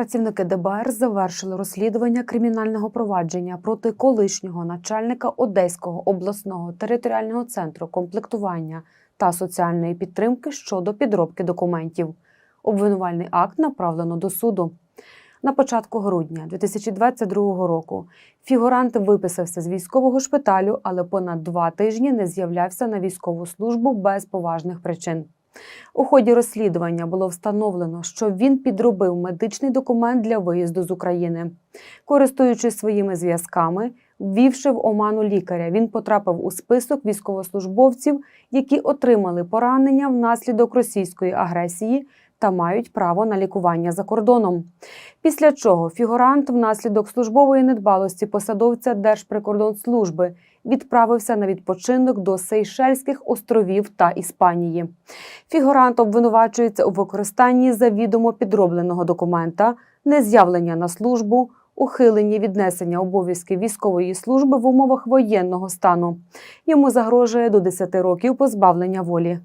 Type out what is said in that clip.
Працівники ДБР завершили розслідування кримінального провадження проти колишнього начальника Одеського обласного територіального центру комплектування та соціальної підтримки щодо підробки документів. Обвинувальний акт направлено до суду. На початку грудня 2022 року фігурант виписався з військового шпиталю, але понад два тижні не з'являвся на військову службу без поважних причин. У ході розслідування було встановлено, що він підробив медичний документ для виїзду з України. Користуючись своїми зв'язками, ввівши в оману лікаря, він потрапив у список військовослужбовців, які отримали поранення внаслідок російської агресії та мають право на лікування за кордоном. Після чого фігурант внаслідок службової недбалості посадовця Держприкордонслужби відправився на відпочинок до Сейшельських островів та Іспанії. Фігурант обвинувачується у використанні завідомо підробленого документа, нез'явлення на службу, ухиленні віднесення обов'язків військової служби в умовах воєнного стану. Йому загрожує до 10 років позбавлення волі.